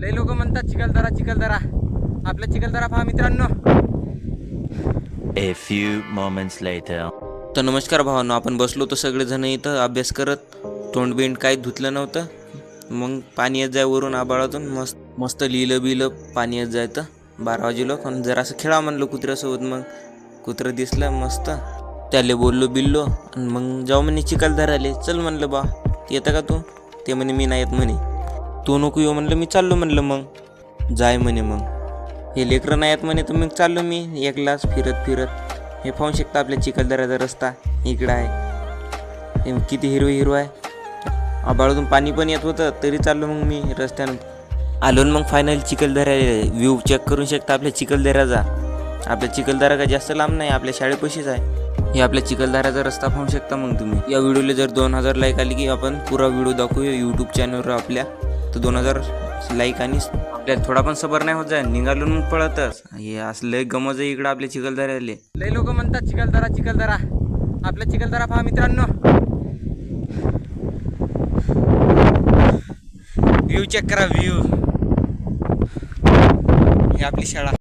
लय लोक म्हणतात चिखलदरा चिखलदरा आपला चिखलदरा पहा मित्रांनो. A few moments later. तर नमस्कार भावांनो आपण बसलो होतो सगळेजण इथं अभ्यास करत. तोंड बिंड काही धुतलं नव्हतं. मग पाणी येत जाय वरून आबाळातून मस्त मस्त लिहिलं बिलं पाणी येत जायचं बारा वाजेलो पण जरासं खेळा म्हणलं कुत्र्यासोबत मग. कुत्रं दिसलं मस्त. त्याले बोललो बिल्लो आणि मग जाऊ म्हणे चिखलदऱ्याले चल म्हणलं बा येतं का तू? ते म्हणे मी नाही येत म्हणे. तू नको येऊ म्हणलं मी चाललो म्हणलं मग. जाय म्हणे मग. हे लेकरं नाही येत म्हणे तर मग चाललो मी एकलाच फिरत फिरत. हे पाहू शकता आपल्या चिखलदऱ्याचा रस्ता इकडं आहे. हे किती हिरवं हिरवं आहे. आबाळातून पाणी पण येत होतं तरी चाललो मग मी रस्त्यानं. आलो मग फायनल चिखलदऱ्या व्ह्यू चेक करू शकता आपल्या चिखलदऱ्याचा आपल्या चिखलदरा काय जास्त लांब नाही आपल्या शाळेपाशीच आहे. हे आपल्या चिखलदऱ्याचा रस्ता पाहू शकता मग तुम्ही. या व्हिडिओला जर दोन हजार लाईक आली की आपण पुरा व्हिडिओ दाखवूया यूट्यूब चॅनलवर आपल्या. तर दोन हजार लाईक आणि आपल्याला थोडा पण सबर नाही होत जाय. निघालो मग पळतच. हे असलं गमज आहे इकडं आपल्या आले. लय लोक म्हणतात चिखलदरा चिखलदरा. आपल्या चिखलदरा पहा मित्रांनो. व्ह्यू चेक करा व्ह्यू ही आपली शाळा.